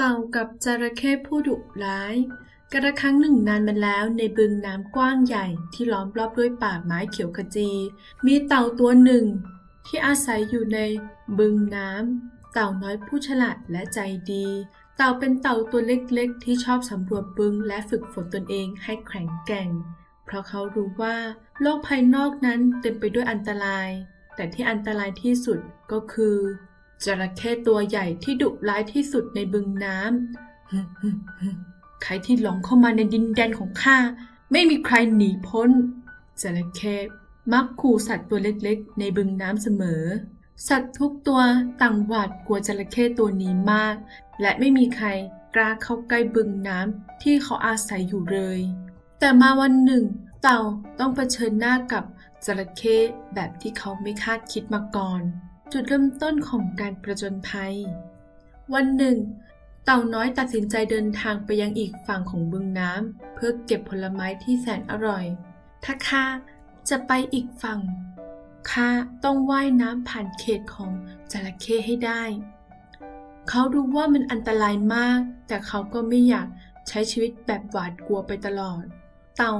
เต่ากับจระเข้ผู้ดุร้าย กระครั้งหนึ่งนานมาแล้วในบึงน้ำกว้างใหญ่ที่ล้อมรอบด้วยป่าไม้เขียวขจี มีเต่าตัวหนึ่ง ที่อาศัยอยู่ในบึงน้ำ เต่าน้อยผู้ฉลาดและใจดี เต่าเป็นเต่าตัวเล็กๆ ที่ชอบสำรวจบึงและฝึกฝนตนเองให้แข็งแกร่ง เพราะเขารู้ว่า โลกภายนอกนั้นเต็มไปด้วยอันตราย แต่ที่อันตรายที่สุดก็คือ จระเข้ตัวใหญ่ที่ดุร้ายที่สุดในบึงน้ำใครที่หลงเข้ามาในดินแดนของข้าไม่มีใครหนีพ้น จระเข้มักขู่สัตว์ตัวเล็กๆ ในบึงน้ำเสมอ สัตว์ทุกตัวต่างหวาดกลัวจระเข้ตัวนี้มาก และไม่มีใครกล้าเข้าใกล้บึงน้ำที่เขาอาศัยอยู่เลย แต่มาวันหนึ่ง เต่าต้องเผชิญหน้ากับจระเข้แบบที่เขาไม่คาดคิดมาก่อน จุดเริ่มต้นของการประจนภัย วันหนึ่ง เต่าน้อยตัดสินใจเดินทางไปยังอีกฝั่งของบึงน้ำเพื่อเก็บผลไม้ที่แสนอร่อย ถ้าข้าจะไปอีกฝั่งข้าต้องว่ายน้ำผ่านเขตของจระเข้ให้ได้ เขารู้ว่ามันอันตรายมาก แต่เขาก็ไม่อยากใช้ชีวิตแบบหวาดกลัวไปตลอด เต่า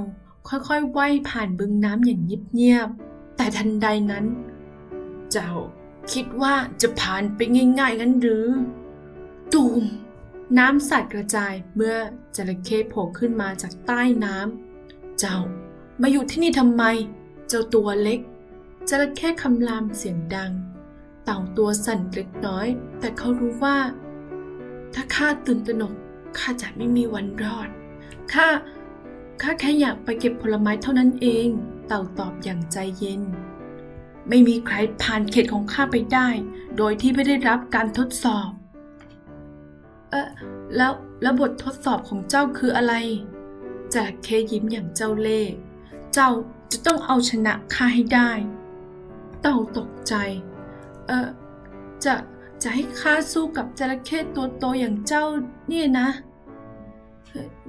ค่อยๆว่ายผ่านบึงน้ำอย่างเงียบๆแต่ทันใดนั้น เจ้า คิดว่าจะผ่านไปง่ายๆงั้นหรือ ตูม น้ำสัดกระจายเมื่อจระเข้โผล่ขึ้นมาจากใต้น้ำ เจ้ามาอยู่ที่นี่ทำไม เจ้าตัวเล็กจระเข้คำรามเสียงดัง เต่าตัวสั่นเล็กน้อย แต่เขารู้ว่า ถ้าข้าตื่นตระหนกข้าจะไม่มีวันรอดข้าข้าแค่อยากไปเก็บผลไม้เท่านั้นเอง เต่าตอบอย่างใจเย็น ไม่มีใครผ่านเขตของข้าไปได้ โดยที่ไม่ได้รับการทดสอบ เออแล้วแล้วบททดสอบของเจ้าคืออะไรจระเข้ยิ้มอย่างเจ้าเล่ห์เจ้าจะต้องเอาชนะข้าให้ได้ เต่าตกใจ เออจะจะให้ข้าสู้กับจระเข้ตัวโตอย่างเจ้าเนี่ยนะ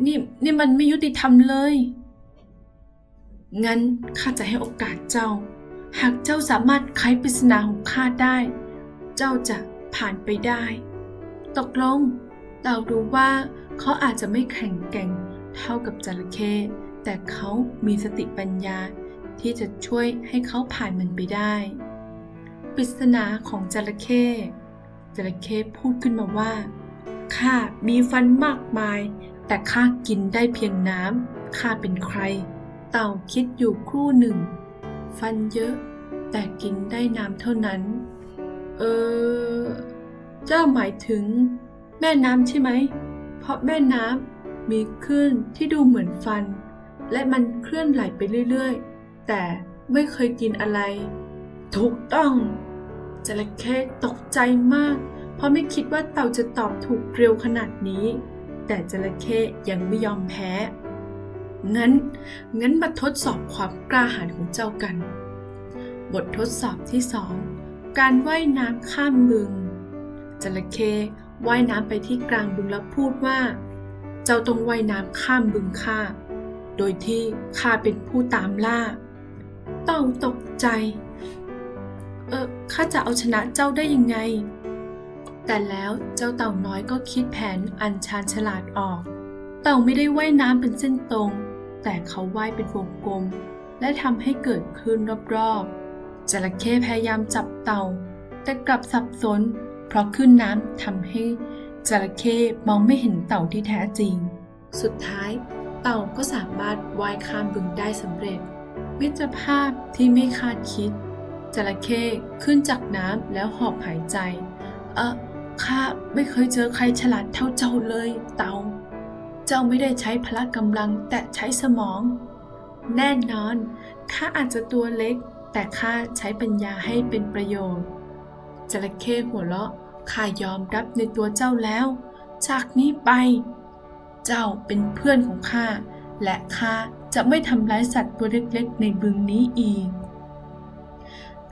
นี่นี่มันไม่ยุติธรรมเลย งั้นข้าจะให้โอกาสเจ้า หากเจ้าสามารถไขปริศนาของข้าได้ เจ้าจะผ่านไปได้ ตกลงเต่ารู้ว่าเขาอาจจะไม่แข็งแกร่งเท่ากับจระเข้แต่เขามีสติปัญญาที่จะช่วยให้เขาผ่านมันไปได้ ปริศนาของจระเข้จระเข้พูดขึ้นมาว่าข้ามีฟันมากมาย แต่ข้ากินได้เพียงน้ำข้าเป็นใคร เต่าคิดอยู่ครู่หนึ่ง ฟันเยอะ แต่กินได้น้ำเท่านั้น เออ เจ้าหมายถึง แม่น้ำใช่ไหม เพราะแม่น้ำมีคลื่นที่ดูเหมือนฟัน และมันเคลื่อนไหลไปเรื่อยๆ แต่ไม่เคยกินอะไร ถูกต้องจระเข้ตกใจมาก เพราะไม่คิดว่าเต่าจะตอบถูกเร็วขนาดนี้ แต่จระเข้ยังไม่ยอมแพ้ งั้น งั้นมาทดสอบความกล้าหาญของเจ้ากัน บททดสอบที่สองการว่ายน้ำข้ามบึง จระเข้ว่ายน้ำไปที่กลางบึงแล้วพูดว่า เจ้าต้องว่ายน้ำข้ามบึงข้า โดยที่ข้าเป็นผู้ตามล่า เต่าตกใจ เออข้าจะเอาชนะเจ้าได้ยังไง แต่แล้วเจ้าเต่าน้อยก็คิดแผนอันชาญฉลาดออก เต่าไม่ได้ว่ายน้ำเป็นเส้นตรง แต่เขาว่ายเป็นวงกลม และทำให้เกิดคลื่นรอบๆจระเข้พยายามจับเต่า แต่กลับสับสน เพราะคลื่นน้ำทำให้จระเข้มองไม่เห็นเต่าที่แท้จริง สุดท้าย เต่าก็สามารถว่ายข้ามบึงได้สำเร็จ มิตรภาพที่ไม่คาดคิดจระเข้ขึ้นจากน้ำแล้วหอบหายใจ เออข้าไม่เคยเจอใครฉลาดเท่าเจ้าเลย เต่า เจ้าไม่ได้ใช้พละกำลังแต่ใช้สมอง แน่นอน ข้าอาจจะตัวเล็ก แต่ข้าใช้ปัญญาให้เป็นประโยชน์ จระเข้หัวเราะ ข้ายอมรับในตัวเจ้าแล้ว จากนี้ไป เจ้าเป็นเพื่อนของข้า และข้าจะไม่ทำร้ายสัตว์ตัวเล็กๆ ในบึงนี้อีก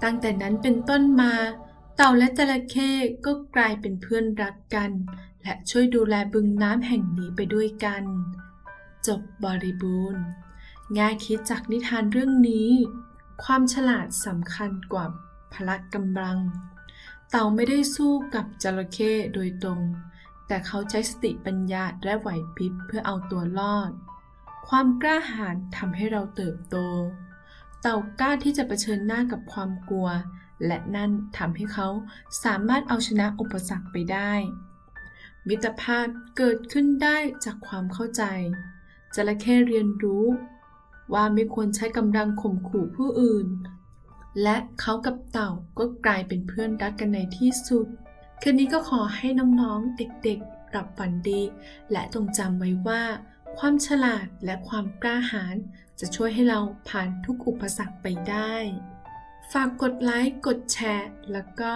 ตั้งแต่นั้นเป็นต้นมา เต่าและจระเข้ก็กลายเป็นเพื่อนรักกันและช่วยดูแลบึงน้ำแห่งนี้ไปด้วยกัน จบบริบูรณ์แง่คิดจากนิทานเรื่องนี้ ความฉลาดสำคัญกว่าพละกำลัง เต่าไม่ได้สู้กับจระเข้โดยตรง แต่เขาใช้สติปัญญาและไหวพริบเพื่อเอาตัวรอด ความกล้าหาญทำให้เราเติบโต เต่ากล้าที่จะเผชิญหน้ากับความกลัว และนั่นทำให้เขาสามารถเอาชนะอุปสรรคไปได้ มิตรภาพเกิดขึ้นได้จากความเข้าใจ จระเข้เรียนรู้ ว่าไม่ควรใช้กำลังข่มขู่ผู้อื่น และเขากับเต่าก็กลายเป็นเพื่อนรักกันในที่สุด คืนนี้ก็ขอให้น้องๆ เด็กๆหลับฝันดี และจงจำไว้ว่า ความฉลาดและความกล้าหาญจะช่วยให้เราผ่านทุกอุปสรรคไปได้ ฝากกดไลค์ กดแชร์ แล้วก็